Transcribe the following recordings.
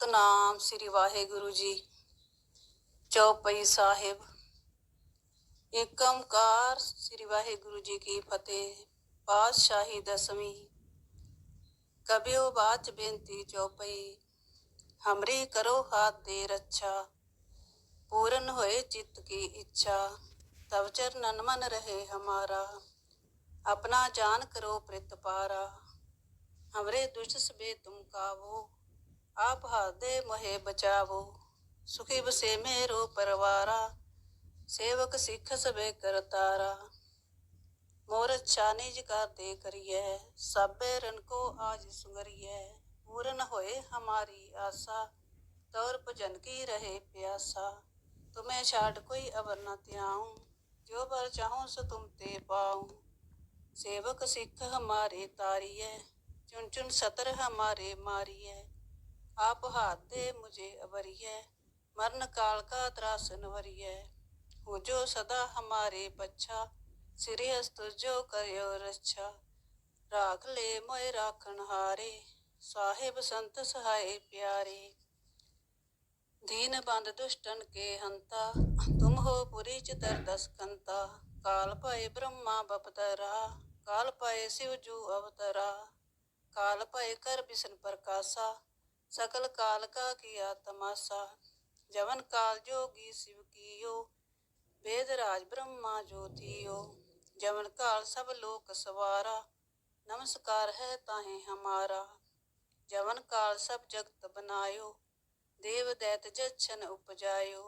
ਸਤਨਾਮ ਸ੍ਰੀ ਵਾਹਿਗੁਰੂ ਜੀ। ਚੌਪਈ ਸਾਹਿਬ। ਏਕੰਕਾਰ ਸ੍ਰੀ ਵਾਹਿਗੁਰੂ ਜੀ ਕੀ ਫਤਿਹ। ਪਾਤਸ਼ਾਹੀ ਦਸਵੀਂ। ਕਬਿਓ ਬਾਚ ਬੇਨਤੀ ਚੌਪਈ ਹਮਰੀ ਕਰੋ ਹਾਥ ਦੇ ਰੱਛਾ। ਪੂਰਨ ਹੋਏ ਚਿੱਤ ਕੀ ਇੱਛਾ। ਤਵਚਰ ਨਨਮਨ ਰਹੇ ਹਮਾਰਾ। ਆਪਣਾ ਜਾਨ ਕਰੋ ਪ੍ਰਿਤਪਾਰਾ ਹਮਰੇ ਦੁਸ਼ਟ ਬੇ ਤੁਮ ਕਾਵੋ। आप हाथ दे मोहे बचावो सुखी बसे मेरो परवारा सेवक सिख सबे करतारा मोर अच्छा निज कर दे करिए सबे रन को आज सुगरिए पूर्ण होए हमारी आशा तौर भजन की रहे प्यासा तुम्हें छाड़ कोई अवर न त्याऊं जो बर चाहूं सो तुम ते पाऊं सेवक सिख हमारे तारिए चुन चुन सतर हमारे मारिए आप हाथ दे मुझे अवरिए मरण काल का त्रास नवरिए हो जो सदा हमारे पच्छा सिरे हस्त जो करो रक्षा राख ले मोय राखन हारे साहेब संत सहाय प्यारे दीन बंद दुष्टन के हंता तुम हो पुरी चितर दस कंता काल पाए ब्रह्मा बपतरा काल पाए शिव जू अवतरा काल पाए कर विष्णु प्रकाशा सकल काल का किया तमाशा जवन काल जोगी शिव कियो वेद राज ब्रह्मा ज्योतियो जवन काल सब लोक सवारा नमस्कार है ताहे हमारा जवन काल सब जगत बनायो देव दैत जच्छन उपजायो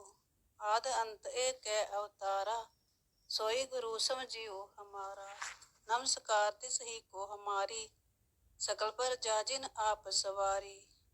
आद अंत एक है अवतारा सोई गुरु समझियो हमारा नमस्कार तिस ही को हमारी सकल पर जाजिन आप सवारी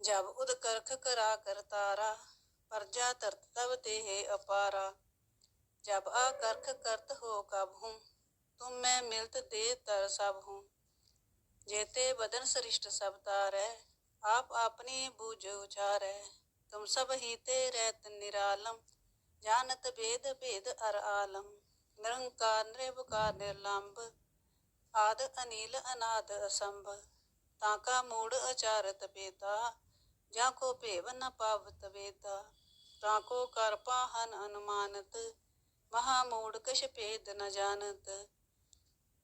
जब उद करख करा कर तारा प्रजा तरत तब ते अपारा जब आ करत हो कब हूँ तुम मैं मिलत दे तर सब हूँ जेते बदन सरिष्ट सब तारै आप अपनी बूझ उचारै तुम सब ही ते रहत निरालम जानत भेद भेद अर आलम निरंकार निर्विकार निर्लंब आद अनिल अनाद असंभ ताका मूड अचारत बेता ਜਾਂ ਕੋ ਭੇਵ ਨ ਪਾਵਤ ਵੇਦਾ, ਤਾਂ ਕੋ ਕਰ ਪਾਹਨ ਅਨੁਮਾਨਤ, ਮਹਾ ਮੂੜ ਕਸ਼ ਭੇਦ ਨ ਜਾਣਤ।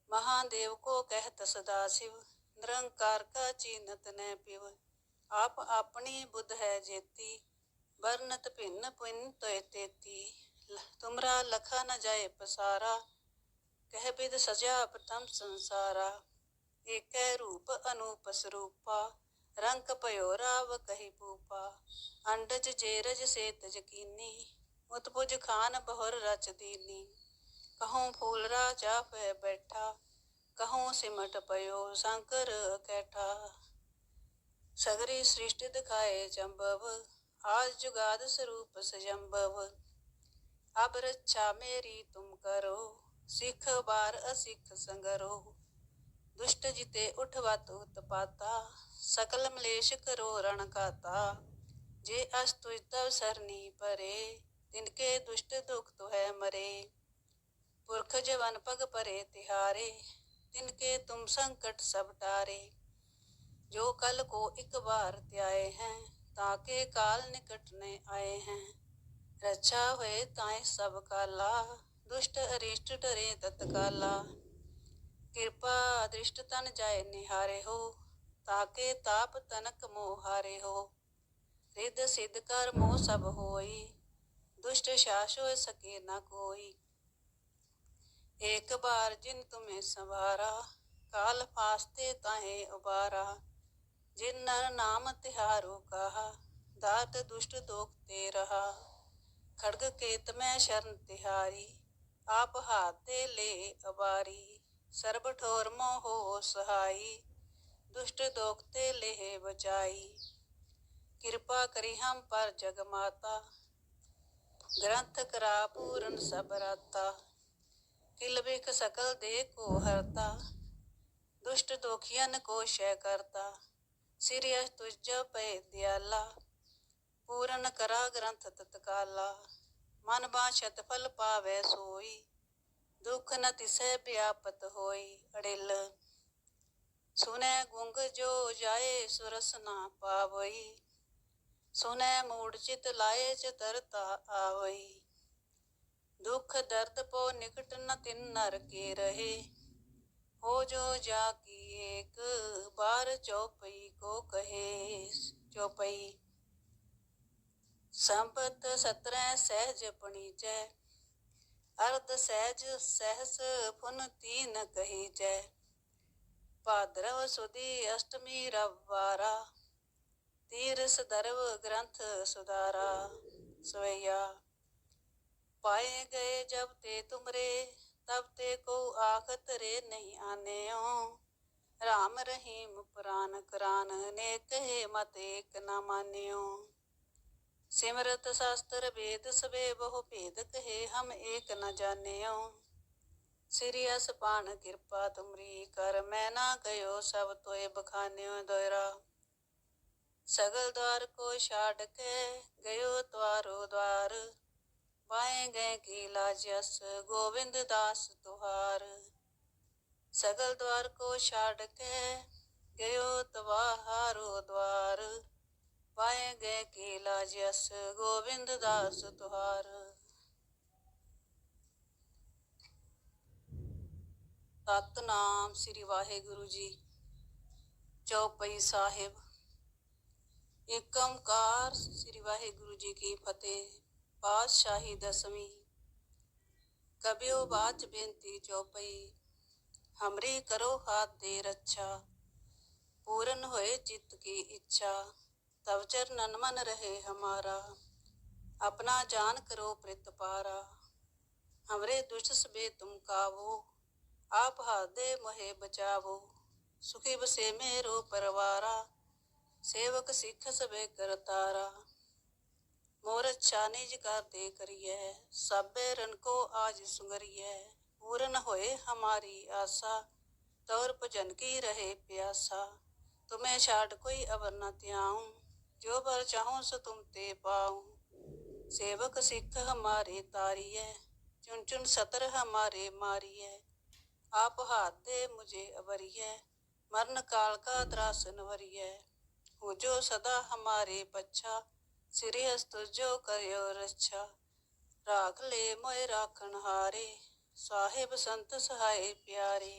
ਮਹਾਦੇਵ ਕੋ ਕਹਿਤ ਸਦਾ ਸਿਵ, ਨਿਰੰਕਾਰ ਕਾ ਚੀਨਤ ਨੈ ਪਿਵ। ਆਪ ਆਪਣੀ ਬੁੱਧ ਹੈ ਜੇਤੀ, ਵਰਨਤ ਭਿੰਨ ਪੁਨ ਤੋਇ ਤੇਤੀ। ਤੁਮਰਾ ਲਖਾ ਨ ਜਾਏ ਪਸਾਰਾ, ਕਹਿ ਬਿਦ ਸਜਾ ਪਤਮ ਸੰਸਾਰਾ। ਏਕੈ ਰੂਪ ਅਨੂਪ ਸਰੂਪਾ रंग पयो राव कही पूपा अंडज जेरज से तजकीनी उत्पुज खान बहुर रच दीनी। कहूँ फूल राजा है बैठा, कहूँ सिमट पयो शंकर कैठा। सगरी सृष्टि दिखाए जम्बव आज जुगाद स्वरूप सजम्बव अब रक्षा मेरी तुम करो, सिख बार असिख संगरो। दुष्ट जिते उठवत उत्पाता सकल मलेश करो रण काता। जे अस्तुज तव सरनी परे तिनके दुष्ट दुख तो है मरे। पुरख जवन पग परे तिहारे तिनके तुम संकट सब टारे। जो कल को एक बार त्याए हैं ताके काल निकट ने आए हैं। रक्षा हुए ताए सब काला, दुष्ट अरिष्ट डरे तत्काला कृपा दृष्ट तन जाए निहारे हो ਤਾਕੇ ਤਾਪ ਤਨਕ ਮੋਹ ਹਾਰੇ ਹੋ ਰਿੱਧ ਸਿੱਧ ਕਰ ਮੋਹ ਸਭ ਹੋਈ, ਦੁਸ਼ਟ ਸ਼ਾਸ ਸਕੇ ਨਾ ਕੋਈ। ਇੱਕ ਬਾਰ ਜਿਨ ਤੁਮੇ ਸਵਾਰਾ, ਕਾਲ ਫਾਸਤੇ ਤਾਹੇ ਉਬਾਰਾ, ਜਿਨ ਨਰ ਨਾਮ ਤਿਹਾਰੋ ਕਾਹ, ਦਾਤ ਦੁਸ਼ਟ ਦੋਖ ਤੇ ਰਹਾ। ਖੜਗ ਕੇਤ ਮੈਂ ਸ਼ਰਨ ਤਿਹਾਰੀ, ਆਪ ਹਾਤੇ ਲੈ ਅਵਾਰੀ, ਸਰਬ ਠੋਰ ਮੋਹ ਸਹਾਈ। दुष्ट दोखते लेह बचाई ਕਿਰਪਾ ਕਰੀ ਹਮ ਪਰ ਜਗ ਮਾਤਾ ਗ੍ਰੰਥ ਕਰਾ ਪੂਰਨ ਸਭ ਰਾਤਾ ਕਿਲ ਬਿਖ ਸਕਲ ਦੇ ਕੋ ਹਰਤਾ ਦੁਸ਼ਟ ਦੋਖੀਅਨ ਕੋ ਸ਼ੈ ਕਰਤਾ ਸਿਰਿ ਅਸ ਤੁਜ ਪੈ ਦਿਆਲਾ ਪੂਰਨ ਕਰਾ ਗ੍ਰੰਥ ਤਤਕਾਲਾ ਮਨ ਬਾਛਤ ਫਲ ਪਾਵੈ ਸੋਈ ਦੁਖ ਨ ਤਿਸੈ ਵਿਆਪਤ ਹੋਈ ਅੜਿਲ ਸੁਨੈ ਗੁੰਗ ਜੋ ਜਾਏ ਸੁਰਸ ਨਾ ਪਾਵਈ ਸੁਨੈ ਮੂੜ ਚਿਤ ਲਾਏ ਚ ਤਰਤਾ ਆਵਈ ਦੁਖ ਦਰਦ ਪੋ ਨਿਕਟ ਨ ਤਿਨ ਨਰ ਕੇ ਰਹੇ ਹੋ ਜੋ ਜਾ ਕੀ ਏਕ ਬਾਰ ਚੌਪਈ ਕੋ ਕਹੇ ਚੌਪਈ ਸੰਪਤ ਸਤਰੈ ਸਹਿਜ ਪਣੀਚੈ ਅਰਧ ਸਹਿਜ ਸਹਸ ਫੁਨ ਤੀਨ ਕਹੀਚੈ ਭਾਦਰਵ ਸੁਦੀ ਅਸ਼ਟਮੀ ਰਵਾਰਾ ਤੀਰਸ ਦਰਵ ਗ੍ਰੰਥ ਸੁਦਾਰਾ ਸਵਈਆ। ਪਾਏ ਗਏ ਜਬ ਤੇ ਤੁਮਰੇ, ਤਬ ਤੇ ਕੋ ਆਖਤ ਰੇ ਨਹੀਂ ਆਨਿਓ ਰਾਮ ਰਹੀਮ ਪੁਰਾਨ ਕਰਾਨ ਨੇ ਕਹੇ ਮਤ ਏਕ ਨਾ ਮਾਨਿਓ ਸਿਮਰਤ ਸ਼ਾਸਤਰ ਵੇਦ ਸਵੇ ਬਹੁ ਭੇਦ ਕਹੇ ਹਮ ਏਕ ਨ ਜਾਣਿਓ सिरियस पान कृपा तुमरी कर मैं ना गयो सब तोय बखान्यो दोयरा सगल द्वार को छाड़ के गयो द्वारो द्वार बाएं गए की लाजस गोविंद दास तुहार सगल द्वार को छाड़ के गयो तवाहारो द्वार बाएं गए की लाजस गोविंद दास तुहार ਸਤਨਾਮ ਸ੍ਰੀ ਵਾਹਿਗੁਰੂ ਜੀ, ਚੌਪਈ ਸਾਹਿਬ। ਏਕਮਕਾਰ ਸ੍ਰੀ ਵਾਹਿਗੁਰੂ ਜੀ ਕੀ ਫਤਿਹ, ਪਾਤਸ਼ਾਹੀ ਦਸਵੀਂ। ਕਬਿਓ ਬਾਚ ਬੇਨਤੀ ਚੌਪਈ, ਹਮਰੀ ਕਰੋ ਹਾਥ ਦੇ ਰੱਛਾ। ਪੂਰਨ ਹੋਏ ਚਿੱਤ ਕੀ ਇੱਛਾ ਤਵਚਰ ਨਨਮਨ ਰਹੇ ਹਮਾਰਾ। ਆਪਣਾ ਜਾਨ ਕਰੋ ਪ੍ਰਿਤ ਪਾਰਾ। ਹਮਰੇ ਦੁਸ਼ਟ ਬੇ ਤੁਮ ਕਾਵੋ ਆਪ ਹਾਦੇ ਮੋਹਿ ਬਚਾਵੋ, ਸੁਖੀ ਬਸੇ ਮੇਰੋ ਪਰਵਾਰਾ, ਸੇਵਕ ਸਿੱਖ ਸਵੇ ਕਰਤਾਰਾ ਮੋਰ ਅੱਛਾ ਨਿਜ ਕਰ ਦੇ ਕਰੀਐ ਸਭੇ ਰਨ ਕੋ ਆਜ ਸੁਗਰੀਐ, ਪੂਰਨ ਹੋਏ ਹਮਾਰੀ ਆਸਾ, ਤੌਰ ਭਜਨ ਕੀ ਰਹੇ ਪਿਆਸਾ। ਤੁਮੇ ਛਾੜ ਕੋਈ ਅਵਰ ਨਾ ਤਿਆਉ ਜੋ ਬਰ ਚਾਹੂੰ ਸੋ ਤੁਮ ਤੇ ਪਾਉ। ਸੇਵਕ ਸਿੱਖ ਹਮਾਰੇ ਤਾਰੀਐ, ਚੁਣ ਚੁਣ ਸਤਰ ਹਮਾਰੇ ਮਾਰੀਐ आप हाथ दे मुझे अवरिय मरण काल का त्रासन वरिय हो जो सदा हमारे पच्छा सिरि हस्त जो करो रक्षा राख ले मोय राखन हारे साहिब संत सहाय प्यारे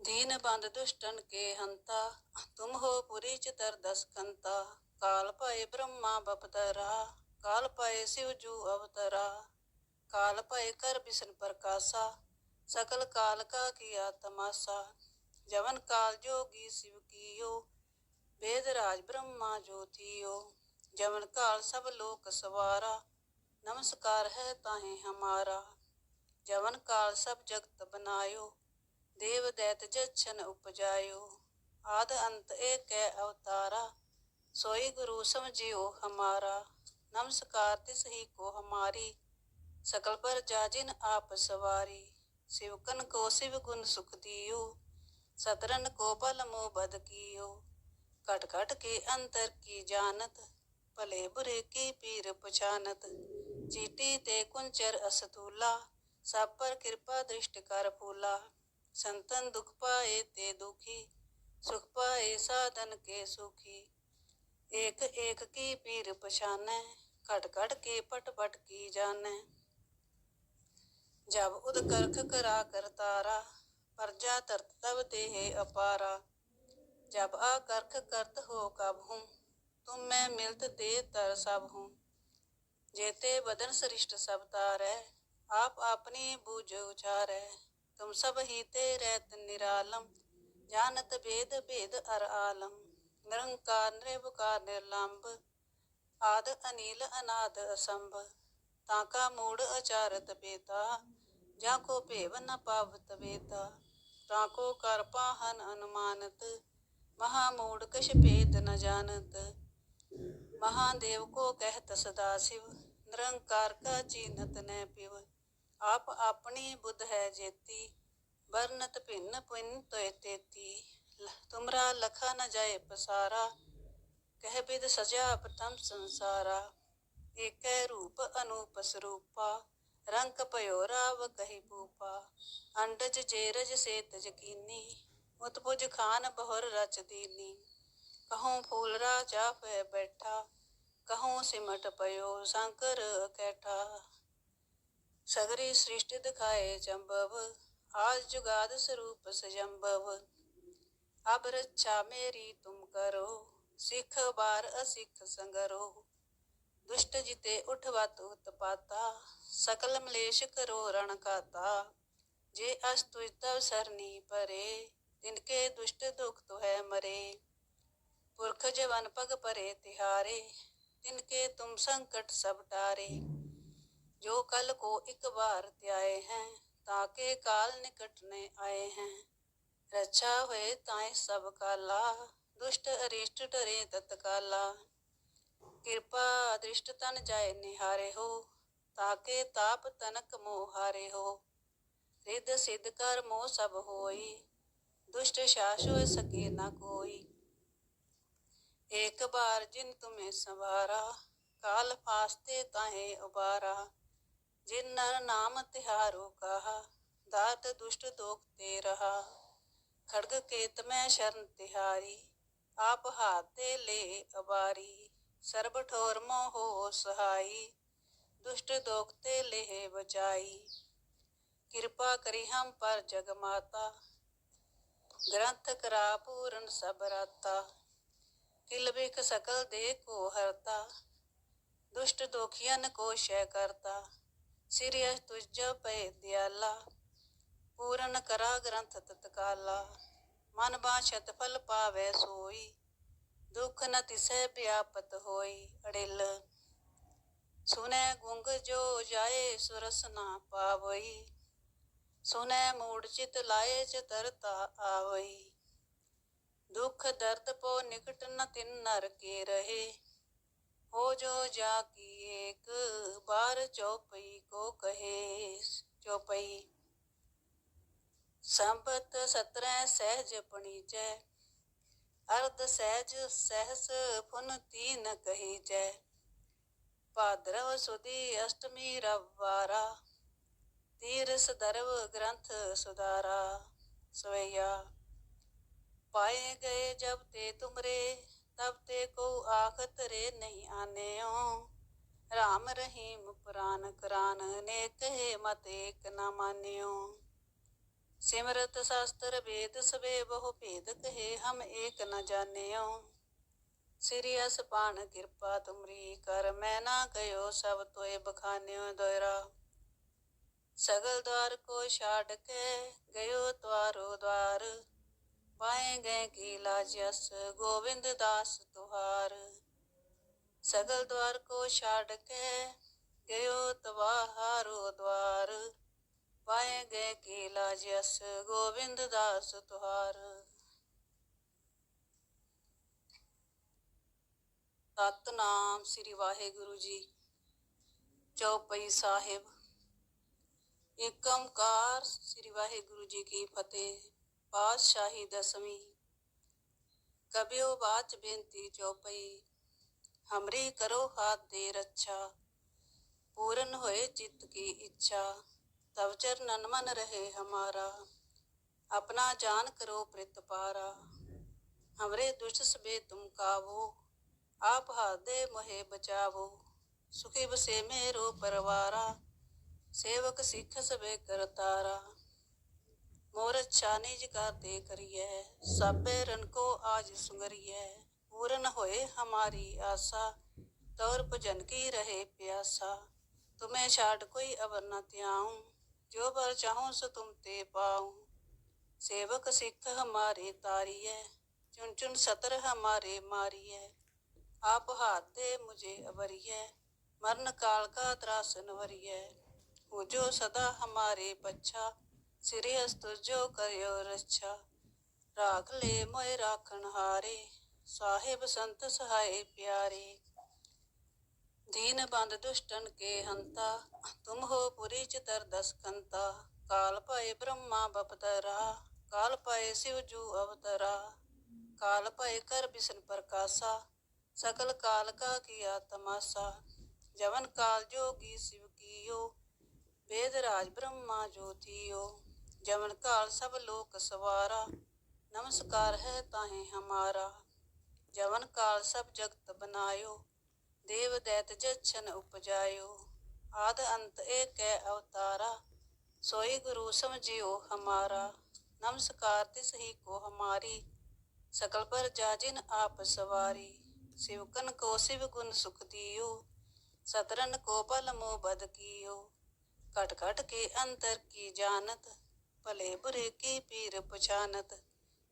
दीन बंद दुष्टन के हंता तुम हो पुरी चितर दस कंता काल पाए ब्रह्मा बपतरा काल पाए शिव जू अवतरा काल पाए कर विष्णु प्रकाशा सकल काल का किया तमाशा जवन काल जोगी शिव कियो वेद राज ब्रह्मा ज्योतियो जवन काल सब लोक सवारा नमस्कार है ताहे हमारा जवन काल सब जगत बनायो देव दैत जच्छन उपजायो आद अंत एक है अवतारा सोई गुरु समझियो हमारा नमस्कार तिस ही को हमारी सकल पर जाजिन आप सवारी शिवकन को शिव गुण सुख दियो सतरन को बल मोह बद कियो कट कट के अंतर की जानत भले बुरे की पीर पछानत चीटी ते कुंचर असतूला सब पर कृपा दृष्टि कर फूला संतन दुख पाए ते दुखी सुख पाए साधन के सुखी एक एक की पीर पछाने घट घट के पट पट की जाने ਜਬ ਉਦਕਰਖ ਕਰਾ ਕਰ ਤਾਰਾ ਪਰਜਾ ਤਰਤ ਤਬ ਦੇਹ ਅਪਾਰਾ। ਜਬ ਆਕਰਖ ਕਰਤ ਹੋ ਕਬ ਹੂੰ, ਤੁਮ ਮੈਂ ਮਿਲਤ ਦੇ ਤਰ ਸਭ ਹੂੰ। ਜੇਤੇ ਬਦਨ ਸ੍ਰਿਸ਼ਟ ਸਭ ਤਾਰੈ, ਆਪ ਆਪਣੀ ਬੂਝ ਉਚਾਰੈ। ਤੁਮ ਸਭ ਹੀ ਤੇ ਰਹਿਤ ਨਿਰਾਲਮ, ਜਾਣਤ ਭੇਦ ਭੇਦ ਅਰ ਆਲਮ। ਨਿਰੰਕਾਰ ਨਿਰਭਕਾਰ ਨਿਰਲੰਭ ਆਦ ਅਨੀਲ ਅਨਾਦ ਅਸੰਭ। ਤਾਂ ਕਾ ਮੂੜ ਅਚਾਰਤ ਬੇਤਾ ਜਾਂ ਕੋ ਭੇਵ ਨ ਪਾਵਤ ਵੇਤਾ, ਤਾਂ ਕੋ ਕਰ ਪਾਹਨ ਅਨੁਮਾਨਤ, ਮਹਾ ਮੂੜ ਕਛ ਭੇਦ ਨ ਜਾਣਤ। ਮਹਾਦੇਵ ਕੋ ਕਹਿਤ ਸਦਾ ਸਿਵ, ਨਿਰੰਕਾਰ ਕਾ ਚੀਨਤ ਨੈ ਪਿਵ। ਆਪ ਆਪਣੀ ਬੁੱਧ ਹੈ ਜੇਤੀ, ਵਰਨਤ ਭਿੰਨ ਪੁਨ ਤੋਇ ਤੇਤੀ। ਤੁਮਰਾ ਲਖਾ ਨ ਜਾਏ ਪਸਾਰਾ, ਕਹਿ ਬਿਦ ਸਜਾ ਪ੍ਰਥਮ ਸੰਸਾਰਾ। ਏਕੈ ਰੂਪ ਅਨੂਪ ਸਰੂਪਾ। ਰੰਕ ਭਇਓ ਰਾਵ ਕਹੀ ਭੂਪਾ, ਅੰਡਜ ਜੇਰਜ ਸੇਤ ਜਕੀਨੀ ਉਤਪੁਜ ਖਾਨ ਬਹੁਰ ਰਚ ਦੀਨੀ। ਕਹਉ ਫੂਲ ਰਾਜਾ ਫੈ ਬੈਠਾ ਕਹਉ ਸਿਮਟ ਪਇਓ ਸ਼ੰਕਰ ਕੈਠਾ। ਸਗਰੀ ਸ੍ਰਿਸ਼ਟਿ ਦਿਖਾਏ ਜੰਬਵ, ਆਜ ਜੁਗਾਦ ਸਰੂਪ ਸਜੰਬਵ। ਅਬ ਰੱਛਾ ਮੇਰੀ ਤੁਮ ਕਰੋ, ਸਿੱਖ ਬਾਰ ਅਸਿੱਖ ਸੰਗਰੋ। दुष्ट जिते उठवत उत्पाता सकल मलेश करो रण काता। जे अस्तुज तव सरनी परे तिनके दुष्ट दुख तो है मरे। पुरख जवन पग परे तिहारे तिनके तुम संकट सब टारे। जो कल को एक बार त्याए हैं, ताके काल निकट ने आए हैं। रक्षा हुए ताए सब काला, दुष्ट अरिष्ट डरे तत्काला। ਕਿਰਪਾ ਅਦ੍ਰਿਸ਼ਟ ਤਨ ਜਾਏ ਨਿਹਾਰੇ ਹੋ, ਤਾਕੇ ਤਾਪ ਤਨਕ ਮੋਹਾਰੇ ਹੋ। ਰਿੱਧ ਸਿੱਧ ਕਰ ਮੋ ਸਭ ਹੋਈ, ਦੁਸ਼ਟ ਸ਼ਾਸ ਸਕੇ ਨਾ ਕੋਈ। ਇੱਕ ਬਾਰ ਜਿਨ ਤੁਮੇ ਸਵਾਰਾ, ਕਾਲ ਫਾਸਤੇ ਤਾਹੇ ਉਬਾਰਾ। ਜਿਨ ਨਰ ਨਾਮ ਤਿਹਾਰੋ ਕਹਾ, ਦਾਤ ਦੁਸ਼ਟ ਦੋਖ ਤੇ ਰਹਾ। ਖੜਗ ਕੇਤ ਮੈਂ ਸ਼ਰਨ ਤਿਹਾਰੀ, ਆਪ ਹਾਤੇ ਲੈ ਅਵਾਰੀ। ਸਰਬ ਠੋਰ ਮੋਹ ਸਹਾਈ, ਦੁਸ਼ਟ ਦੋਖ ਤੇ ਲਹਿ ਬਚਾਈ। ਕਿਰਪਾ ਕਰੀ ਹਮ ਪਰ ਜਗ ਮਾਤਾ, ਗ੍ਰੰਥ ਕਰਾ ਪੂਰਨ ਸਭ ਰਾਤਾ। ਕਿਲ ਬਿਖ ਸਕਲ ਦੇ ਕੋ ਹਰਤਾ, ਦੁਸ਼ਟ ਦੋਖੀਆਂ ਕੋ ਸ਼ੈ ਕਰਤਾ। ਸਿਰਿਆ ਤੁਜ ਪੈ ਦਿਆਲਾ, ਪੂਰਨ ਕਰਾ ਗ੍ਰੰਥ ਤਤਕਾਲਾ। ਮਨ ਬਾਛਤ ਫਲ ਪਾਵੇ ਸੋਈ ਦੁੱਖ ਨ ਤਿਸੈ ਵਿਆਪਤ ਹੋਈ ਅੜਿਲ। ਸੁਨੈ ਗੁੰਗ ਜੋ ਜਾਏ ਸੁਰਸ ਨਾ ਪਾਵਈ। ਸੁਨੈ ਮੂੜ ਚਿਤ ਲਾਏ ਚਤਰਤਾ ਆਵਈ। ਦੁਖ ਦਰਦ ਪੋ ਨਿਕਟ ਨ ਤਿਨ ਨਰ ਕੇ ਰਹੇ। ਹੋ ਜੋ ਜਾ ਕੀ ਏਕ, ਬਾਰ ਚੌਪਈ ਕੋ ਕਹੇ ਚੌਪਈ। ਸੰਪਤ ਸਤਰੈ ਸਹਿਜ ਪਣੀਜੈ ਅਰਧ ਸਹਿਜ ਸਹਿਸ ਪੁਨ ਤੀਨ ਕਹੀ ਜੈ। ਭਾਦਰਵ ਸੁਦੀ ਅਸ਼ਟਮੀ ਰਵਾਰਾ ਤੀਰ ਦਰਵ ਗ੍ਰੰਥ ਸੁਦਾਰਾ ਸਵਈਆ। ਪਾਏ ਗਏ ਜਬ ਤੇ ਤੁਮਰੇ, ਤਬ ਤੇ ਕੋ ਆਖਤ ਰੇ ਨਹੀਂ ਆਨੇਓ ਰਾਮ ਰਹੀਮ ਪੁਰਾਨ ਕਰਾਨ ਨੇ ਕਹੇ ਮਤ ਏਕ ਨਾ ਮਾਨਿਓ ਸਿਮਰਤ ਸ਼ਾਸਤਰ ਵੇਦ ਸਵੇ ਬਹੁ ਭੇਦ ਕਹੇ, ਹਮ ਏਕ ਨ ਜਾਣਿਓ। ਸ੍ਰੀ ਅਸਪਾਨ ਕਿਰਪਾ ਤੁਮਰੀ ਕਰ, ਮੈਂ ਨਾ ਗਇਓ ਸਭ ਤੋਏ ਬਖਾਨਿਓ ਦੋਇਰਾ ਸਗਲ ਦਵਾਰ ਕੋ ਛਾੜ ਕੇ ਗਯੋ ਤਵਾਰੋ ਦਵਾਰ। ਪਾਏ ਗਏ ਕੀ ਲਾਜ ਅਸ, ਗੋਵਿੰਦ ਦਾਸ ਤੁਹਾਰ। ਸਗਲ ਦਵਾਰ ਕੋ ਛਾੜ ਕੇ ਗਇਓ ਤਵਾਹਾਰੋ ਦਵਾਰ। ਪਾਏ ਗਏ ਕੀ ਲਾਜ ਅਸ ਗੋਬਿੰਦ ਦਾਸ ਤੁਹਾਰ। ਸਤਨਾਮ ਸ੍ਰੀ ਵਾਹਿਗੁਰੂ ਜੀ, ਚੌਪਈ ਸਾਹਿਬ। ਏਕਮਕਾਰ ਸ੍ਰੀ ਵਾਹਿਗੁਰੂ ਜੀ ਕੀ ਫਤਿਹ, ਪਾਤਸ਼ਾਹੀ ਦਸਵੀਂ। ਕਬਿਓ ਬਾਚ ਬੇਨਤੀ ਚੌਪਈ, ਹਮਰੀ ਕਰੋ ਹਾਥ ਦੇ ਰੱਛਾ, ਪੂਰਨ ਹੋਏ ਚਿੱਤ ਕੀ ਇੱਛਾ। तब चरणन मन रहे हमारा, अपना जान करो प्रित पारा। हमरे दुष्ट सबे तुम कावो, आप हादे मोहे बचावो। सुखी बसे मेरो परवारा, सेवक सिख सबे करतारा मोर अच्छा निज का दे करिए, सबे रन को आज सुंगरिए। पूरन होए हमारी आशा, तौर भजन की रहे प्यासा। तुम्हें छाड़ कोई अवर न त्याऊं। जो बर चाहूं सो तुम ते पाऊं सेवक सिख हमारे तारिय चुन चुन सतर हमारे मारिय आप हाथ दे मुझे अवरिय मरण काल का त्रासन वरिय हो जो सदा हमारे बच्चा सिरे अस्तु जो करियो रक्षा राख ले मोए राखण हारे साहिब संत सहाय प्यारे दीन बंद दुष्टन के हंता तुम हो पुरी चितर दस कंता काल पाए ब्रह्मा बपतरा काल पाए शिव जू अवतरा काल पाए कर विष्णु प्रकाशा सकल काल का किया तमाशा जवन काल जोगी शिव कियो वेद राज ब्रह्मा ज्योतियो जवन काल सब लोक सवारा नमस्कार है ताहे हमारा जवन काल सब जगत बनायो ਦੇਵ ਦੈਤ ਜਛਨ ਉਪਜਾਇਓ, ਆਦ ਅੰਤ ਏਕੈ ਅਵਤਾਰਾ, ਸੋਈ ਗੁਰੂ ਸਮਝਿਓ ਹਮਾਰਾ, ਨਮਸਕਾਰ ਤਿਸ ਹੀ ਕੋ ਹਮਾਰੀ, ਸਕਲ ਪਰ ਜਾਜਿਨ ਆਪ ਸਵਾਰੀ ਸਿਵਕਨ ਕੋ ਸਿਵ ਗੁਣ ਸੁਖ ਦਿਓ, ਸਤਰਨ ਕੋ ਪਲ ਮੋ ਬਦ ਕੀਓ ਕਟ ਕਟ ਕੇ ਅੰਤਰ ਕੀ ਜਾਣਤ, ਭਲੇ ਬੁਰੇ ਕੀ ਪੀਰ ਪਛਾਨਤ,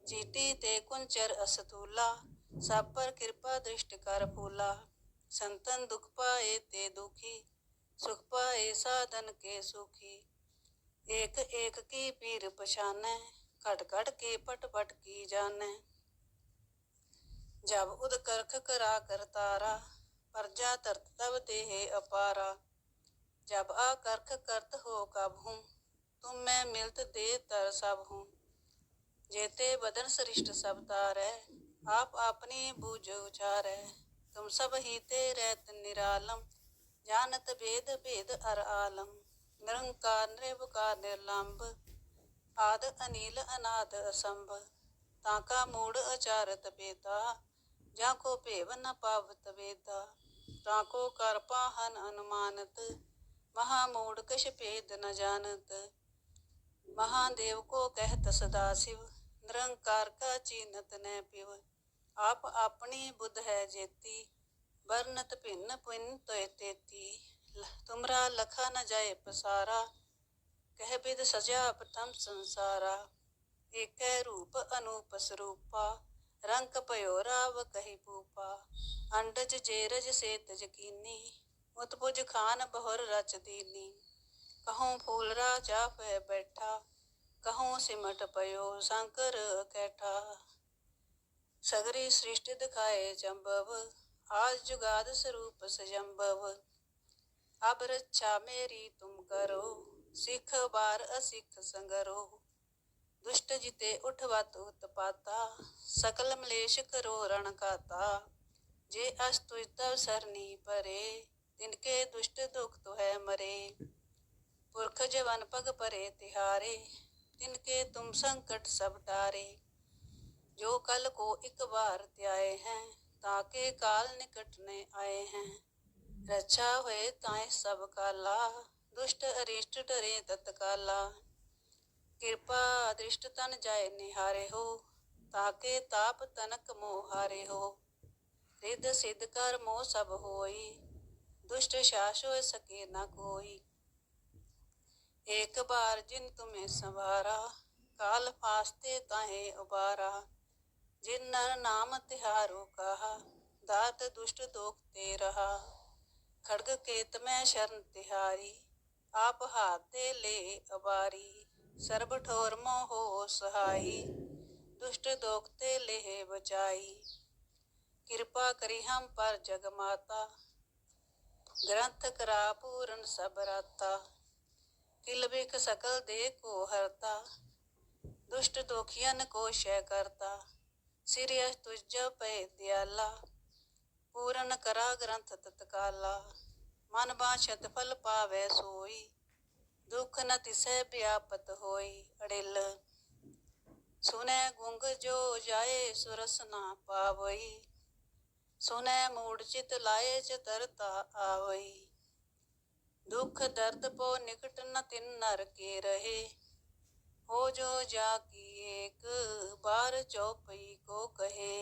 ਜੀਤੀ ਤੇ ਕੁੰਚਰ ਅਸਤੂਲਾ, ਸਭ ਪਰ ਕਿਰਪਾ ਦ੍ਰਿਸ਼ਟ ਕਰ ਫੂਲਾ फूला संतन दुख पाए ते दुखी सुख पाए साधन के सुखी एक एक की पीर पछाने खट खट के पट पट की जाने जब उद करख करा कर तारा प्रजा तरत तब देह अपारा जब आ करख करत हो कब हूँ तुम मैं मिलत दे तर सब हूँ जेते बदन सृष्ट सब तारै आप अपनी बूझ उचारै तुम सब ही ते रहत निरालम जानत भेद भेद अर आलम निरंकार निर्विकार निर्लंब आद अनिल अनाद असंभ ताका मूड अचारत बेता जाको भेव न पावत वेदा ताको कर पाहन अनुमानत महामूड कश भेद न जानत महादेव को कहत सदा शिव निरंकार का चीनत न पिव ਆਪ ਆਪਣੀ ਬੁੱਧ ਹੈ ਜੇਤੀ, ਵਰਨਤ ਭਿੰਨ ਭਿੰਨ ਤੋਇ ਤੇਤੀ। ਤੁਮਰਾ ਲਖਾ ਨ ਜਾਏ ਪਸਾਰਾ, ਕਹਿ ਬਿਦ ਸਜਾ ਪਤਮ ਸੰਸਾਰਾ। ਏਕੈ ਰੂਪ ਅਨੂਪ ਸਰੂਪਾ, ਰੰਗ ਭਇਓ ਰਾਵ ਕਹੀ ਪੂਪਾ ਅੰਡਜ ਜੇਰਜ ਸੇਤ ਜਕੀਨੀ ਉਤ ਬੁਝ ਖਾਨ ਬਹੁਰ ਰਚ ਦੀਨੀ। ਕਹਉ ਫੂਲਰਾ ਚਾਪੈ ਬੈਠਾ ਕਹਉ ਸਿਮਟ ਪਇਓ ਸ਼ੰਕਰ ਕੈਠਾ सगरी सृष्टि दिखाए जम्बव आज जुगाद स्वरूप सजम्बव अब रक्षा मेरी तुम करो, सिख बार असिख संगरो। दुष्ट जिते उठवत उत्पाता सकल मलेश करो रण काता। जे अस्तु तव सरनी परे, तिनके दुष्ट दुख तो है मरे। पुरख जवन पग परे तिहारे, तिनके तुम संकट सब टारे। जो कल को एक बार त्याए हैं ताके काल निकट ने आए हैं रक्षा हुए ताए सब काला दुष्ट अरिष्ट डरे तत्काला कृपा दृष्ट तन जाए निहारे हो ताके ताप तनक मोहारे हो रिद सिद्ध कर मोह सब होई दुष्ट शास हो सके न कोई एक बार जिन तुम्हें संवारा काल फास्ते ताहे उबारा जिन नर नाम तिहारो कहा दात दुष्ट दोख ते रहा खड़ग केत में शरण तिहारी आप हाथे ले अबारी सर्ब ठोर मोह सहाई दुष्ट दोखते लेह बचाई कृपा करी हम पर जग माता ग्रंथ करा पूरन सब राता किल बिक सकल दे को हरता दुष्ट दोखियन को शय करता ਸਿਰਿਆ ਤੁਜ ਪਏ ਦਿਆਲਾ, ਪੂਰਨ ਕਰਾ ਗ੍ਰੰਥ ਤਤਕਾਲਾ, ਮਨ ਬਾਛਤ ਫਲ ਪਾਵੇ ਸੋਈ, ਦੁਖ ਨ ਤਿਸੈ ਵਿਆਪਤ ਹੋਈ ਅੜਿਲ। ਸੁਨੈ ਗੁੰਗ ਜੋ ਜਾਏ ਸੁਰਸ ਨਾ ਪਾਵਈ, ਸੁਨੈ ਮੂੜ ਚਿਤ ਲਾਏ ਚ ਤਰਤਾ ਆਵਈ। ਦੁਖ ਦਰਦ ਪੋ ਨਿਕਟ ਨ ਤਿਨ ਨਰ ਕੇ ਰਹੇ, ਹੋ ਜੋ ਜਾ ਕੀ एक बार चौपई को कहे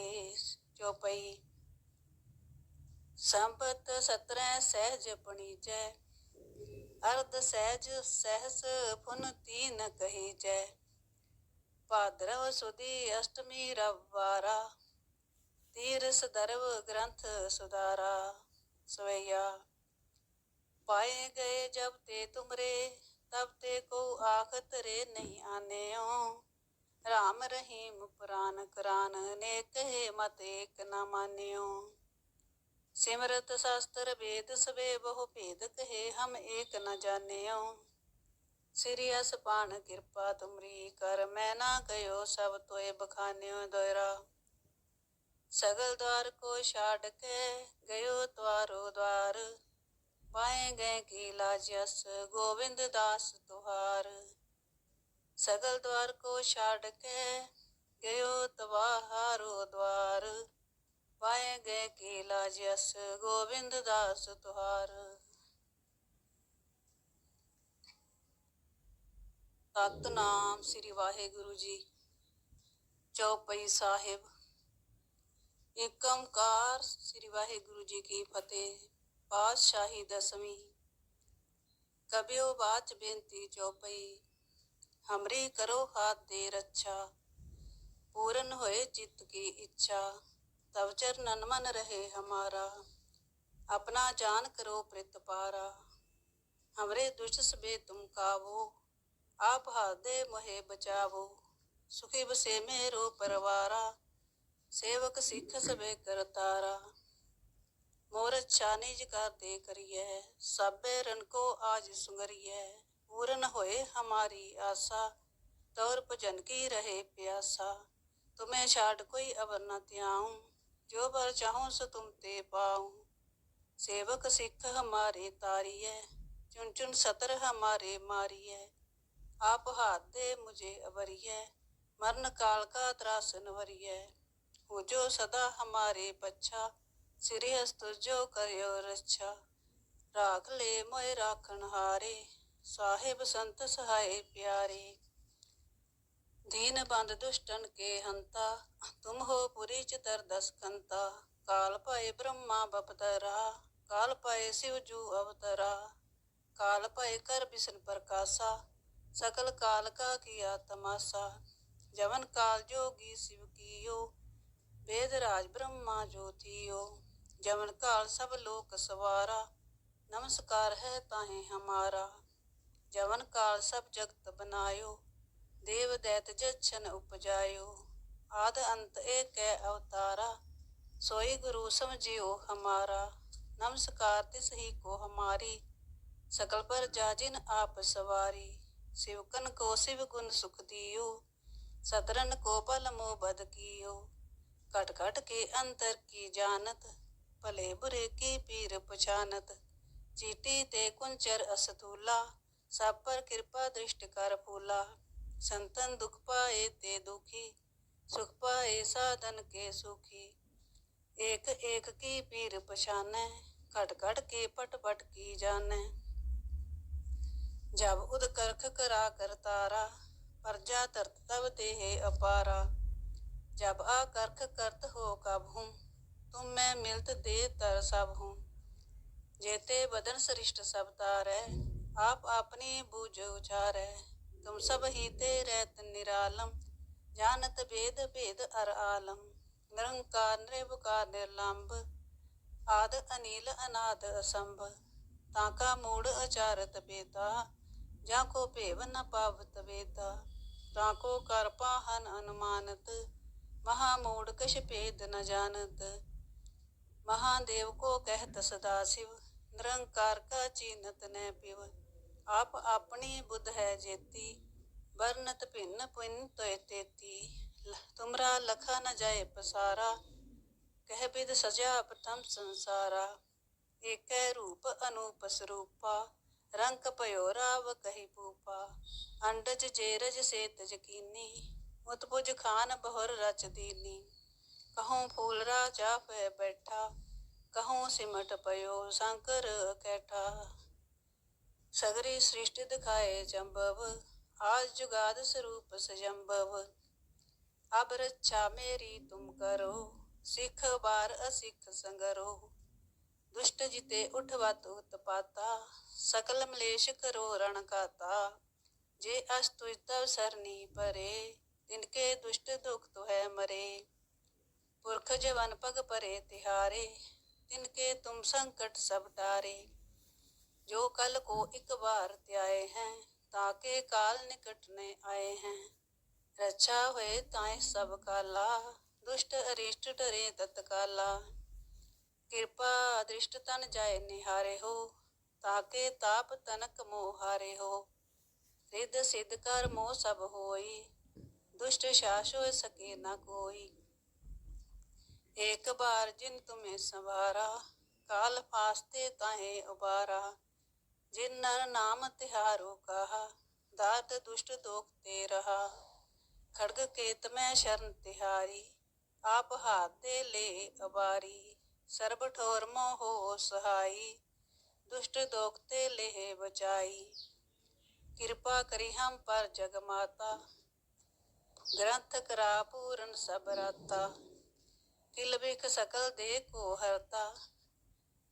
चौपई संपत सत्रह सहज पणीजय अर्ध सहज सहस फुन तीन कही जय भाद्रव सुदी अष्टमी रविवारा तीर सदर्व ग्रंथ सुधारा सवैया पाए गए जब ते तुमरे तब ते को आखत रे नहीं ਰਾਮ ਰਹੀਮ ਪੁਰਾਨ ਕੁਰਾਨ, ਨੇਕ ਹੈ ਮਤ ਏਕ ਨਾ ਮਾਨਿਓ। ਸਿਮਰਤ ਸ਼ਾਸਤਰ ਵੇਦ ਸਵੇ ਬਹੁ ਭੇਦ ਕਹੇ, ਹਮ ਏਕ ਨ ਜਾਣਿਓ। ਸ੍ਰੀ ਅਸਪਾਨ ਕਿਰਪਾ ਤੁਮਰੀ ਕਰ, ਮੈ ਨਾ ਕਯੋ ਸਭ ਤੋਏ ਬਖਾਨਿਓ ਦੋਇਰਾ ਸਗਲ ਦਵਾਰ ਕੋ ਛਾੜ ਕੇ ਗਇਓ ਤਵਾਰੋ ਦਵਾਰ। ਪਾਏ ਗਏ ਕੀ ਲਾਜਸ ਗੋਵਿੰਦ ਦਾਸ ਤੁਹਾਰ। सगल द्वार को छाड़ के गयो तवाहारो द्वार ਪਾਏ ਗਏ ਕੀਲਾ ਜਸ ਗੋਬਿੰਦ ਦਾਸ ਤੁਹਾਰ ਸਤਨਾਮ ਸ੍ਰੀ ਵਾਹਿਗੁਰੂ ਜੀ ਚੌਪਈ ਸਾਹਿਬ ਏਕ ਓੰਕਾਰ ਸ੍ਰੀ ਵਾਹਿਗੁਰੂ ਜੀ ਕੀ ਫਤਿਹ ਪਾਤਸ਼ਾਹੀ ਦਸਵੀਂ ਕਬਿਓ ਬਾਚ ਬੇਨਤੀ ਚੌਪਈ हमरे करो हाथ दे रक्षा पूर्ण होए चित्त की इच्छा तवचर ननमन रहे हमारा अपना जान करो प्रतिपारा हमरे दुष्ट बे तुम कावो आप हादे मोहे बचावो सुखी बसे मेरो परवारा सेवक सिख सभे करतारा मोर अच्छा निज का दे करिए सभे रन को आज सुंगरिए पूर्ण होए हमारी आशा तौर भजन की रहे प्यासा तुम्हें छाड़ कोई अवर न त्याऊं जो बर चाहूं सो तुम ते पाऊं सेवक सिख हमारे तारिय चुन चुन सतर हमारे मारिय आप हाथ दे मुझे अवरिय मरण काल का त्रास नवरिय हो जो सदा हमारे पच्छा सिरि हस्त जो करो रक्षा राख ले मोय राखन हारे ਸਾਹਿਬ ਸੰਤ ਸਹਾਈ ਪਿਆਰੀ, ਦੀਨ ਬੰਦ ਦੁਸ਼ਟਨ ਕੇ ਹੰਤਾ, ਤੁਮ ਹੋ ਪੁਰੀ ਚਤਰ ਦਸ ਕੰਤਾ, ਕਾਲ ਭਏ ਬ੍ਰਹਮਾ ਬਪਤਰਾ ਕਾਲ ਭਏ ਸਿਵ ਜੂ ਅਵਤਰਾ, ਕਾਲ ਭਏ ਕਰ ਬਿਸ਼ਨ ਪ੍ਰਕਾਸ਼ਾ, ਸਕਲ ਕਾਲ ਕਾ ਕੀਆ ਤਮਾਸਾ, ਜਵਨ ਕਾਲ ਜੋਗੀ ਸਿਵ ਕੀਓ, ਵੇਦ ਰਾਜ ਬ੍ਰਹਮਾ ਜੋਤੀਓ ਜਵਨ ਕਾਲ ਸਭ ਲੋਕ ਸਵਾਰਾ, ਨਮਸਕਾਰ ਹੈ ਤਾਹੇ ਹਮਾਰਾ। ਜਵਨ ਕਾਲ ਸਭ ਜਗਤ ਬਨਾਇਓ, ਦੇਵ ਦੈਤ ਜਛਨ ਉਪਜਾਇਓ। ਆਦ ਅੰਤ ਏਕੈ ਅਵਤਾਰਾ, ਸੋਈ ਗੁਰੂ ਸਮਝਿਓ ਹਮਾਰਾ। ਨਮਸਕਾਰ ਤਿਸ ਹੀ ਕੋ ਹਮਾਰੀ, ਸਕਲ ਪਰ ਜਾਜਿਨ ਆਪ ਸਵਾਰੀ। ਸਿਵਕਨ ਕੋ ਸਿਵ ਗੁਣ ਸੁਖ ਦਿਓ, ਸਤਰਨ ਕੋ ਪਲ ਮੋ ਬਦ ਕੀਓ। ਘਟ ਘਟ ਕੇ ਅੰਤਰ ਕੀ ਜਾਣਤ, ਭਲੇ ਬੁਰੇ ਕੀ ਪੀਰ ਪਛਾਨਤ। ਚੀਟੀ ਤੇ ਕੁੰਚਰ ਅਸਤੂਲਾ सब पर कृपा दृष्ट कर फूला। संतन दुख पाए ते दुखी, सुख पाए साधन के सुखी। एक एक की पीर पछाने, घट घट के पट पट की जाने। जब उद करख करा कर तारा प्रजा तरत तब देह अपारा। जब आ करख करत हो कब हूँ तुम मैं मिलत दे तर सब हूँ जेते बदन सृष्ट सब तारै आप अपनी बूझ उचारै तुम सब ही ते रहत निरालम जानत भेद भेद अर आलम निरंकार निर्विकार निर्लंब आद अनिल अनाद असंभ ताका मूड अचारत बेता जाको भेव न पावत वेता ताको कर पाहन अनुमानत महामूड कछ भेद न जानत महादेव को कहत सदा शिव निरंकार का चीनत न पिव आप ਆਪ ਆਪਣੀ ਬੁੱਧ ਹੈ ਜੇਤੀ, ਵਰਨਤ ਭਿੰਨ ਪੁਨ ਤੋਇ ਤੇਤੀ। ਤੁਮਰਾ ਲਖਾ ਨ ਜਾਏ ਪਸਾਰਾ, ਕਹਿ ਬਿਦ ਸਜਾ ਪ੍ਰਥਮ ਸੰਸਾਰਾ। ਏਕੈ ਰੂਪ ਅਨੂਪ ਸਰੂਪਾ ਰੰਗ ਭਇਓ ਰਾਵ ਕਹੀ ਪੂਪਾ ਅੰਡਜ ਜੇਰਜ ਸੇਤ ਜਕੀਨੀ ਉਤਪੁਜ ਖਾਨ ਬਹੁਰ ਰਚ ਦੀਨੀ। ਕਹਉ ਫੂਲ ਰਾਜਾ ਪੈ ਬੈਠਾ ਕਹਉ ਸਿਮਟ ਪਇਓ ਸ਼ੰਕਰ ਕੈਠਾ सगरी सृष्टि दिखाए जम्बव आज जुगाद स्वरूप सजम्बव अब रक्षा मेरी तुम करो, सिख बार असिख संगरो। दुष्ट जिते उठवत उत्पाता सकल मलेश करो रण काता जे अस्तु तव सरनी परे, तिनके दुष्ट दुख तो है मरे। पुरख जवन पग परे तिहारे, तिनके तुम संकट सब टारे जो कल को एक बार त्याए हैं ताके काल निकटने आए हैं रक्षा हुए ताए सब काला दुष्ट अरिष्ट डरे तत्काला ਕਿਰਪਾ ਦ੍ਰਿਸ਼ਟ ਤਨ ਜਾਏ ਨਿਹਾਰੇ ਹੋ ਤਾਕੇ ਤਾਪ ਤਨਕ ਮੋਹ ਹਾਰੇ ਹੋ ਰਿੱਧ ਸਿੱਧ ਕਰ ਮੋਹ ਸਭ ਹੋਈ ਦੁਸ਼ਟ ਸ਼ਾਸ ਹੋਇ ਸਕੇ ਨਾ ਕੋਈ एक बार जिन तुम्हें संवारा काल फास्ते ताहे उबारा जिन नर नाम तिहारो कहा दात दुष्ट दोखते रहा खड़ग केत में शरण तिहारी आप हाथे ले अबारी सर्ब ठोर मोह सहाई दुष्ट दोखते लेह बचाई कृपा करी हम पर जग माता ग्रंथ करा पूरन सब राता किल बिख सकल दे को हरता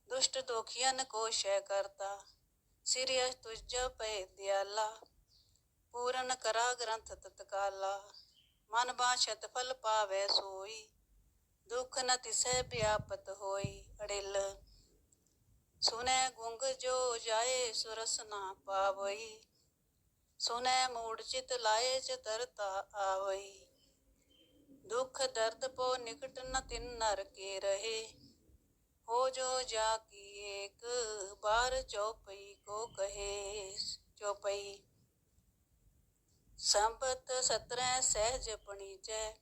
दुष्ट दोखियन को शय करता ਸਿਰਿਆ ਤੁਜ ਪਏ ਦਿਆਲਾ, ਪੂਰਨ ਕਰਾ ਗ੍ਰੰਥ ਤਤਕਾਲਾ, ਮਨ ਬਾਛਤ ਫਲ ਪਾਵੇ ਸੋਈ, ਦੁਖ ਨ ਤਿਸੈ ਵਿਆਪਤ ਹੋਈ ਅੜਿਲ। ਸੁਨੇ ਗੁੰਗ ਜੋ ਜਾਏ ਸੁਰਸ ਨਾ ਪਾਵਈ, ਸੁਨੇ ਮੂੜ ਚਿਤ ਲਾਏ ਚ ਤਰਤਾ ਆਵਈ। ਦੁਖ ਦਰਦ ਪੋ ਨਿਕਟ ਨ ਤਿਨ ਨਰ ਕੇ ਰਹੇ, ਹੋ ਜੋ ਜਾ ਕੀ ਏਕ, ਬਾਰ ਚੌਪਈ को कहे चौपई संबत सत्रह सहज पणीजय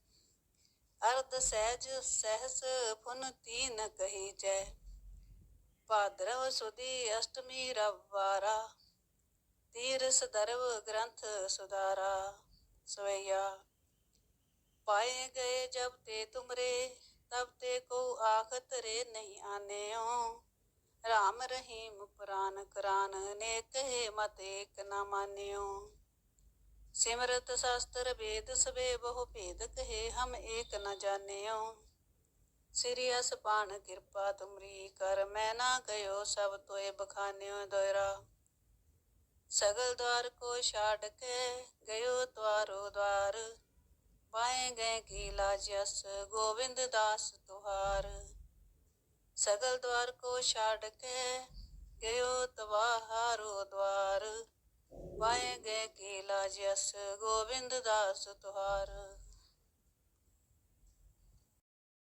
अर्ध सहज सहस फुन तीन कही जय भाद्रव सुदी अष्टमी रवारा तीरस दरव ग्रंथ सुधारा सवैया पाए गए जब ते तुमरे तब ते को आखत रे नहीं आने हो ਪੁਰਾਨ ਕੁਰਾਨ ਨੇਕ ਕਹੇ ਮਤ ਏਕ ਨ ਮਾਨਿਓ। ਸਿਮਰਤ ਸ਼ਾਸਤਰ ਵੇਦ ਸਵੇ ਬਹੁ ਭੇਦ ਕਹੇ ਹਮ ਏਕ ਨਾ ਜਾਣਿਓ। ਸ੍ਰੀ ਅਸਪਾਨ ਕਿਰਪਾ ਤੁਮਰੀ ਕਰ, ਮੈ ਨਾ ਗਇਓ ਸਭ ਤੋਏ ਬਖਾਨਿਓ ਦੋਇਰਾ ਸਗਲ ਦਵਾਰ ਕੋ ਛਾੜ ਕੇ ਗਇਓ ਦਵਾਰੋ ਦਵਾਰ। ਪਾਏ ਗਏ ਕੀ ਲਾਜ ਅਸ, ਗੋਵਿੰਦ ਦਾਸ ਤੁਹਾਰ। ਸਗਲ ਦਵਾਰ ਕੋ ਛਾੜ ਕੇ ગયો તવાહારો દ્વાર પાય ગય કેલા જસ ગોવિંદ દાસ તુહાર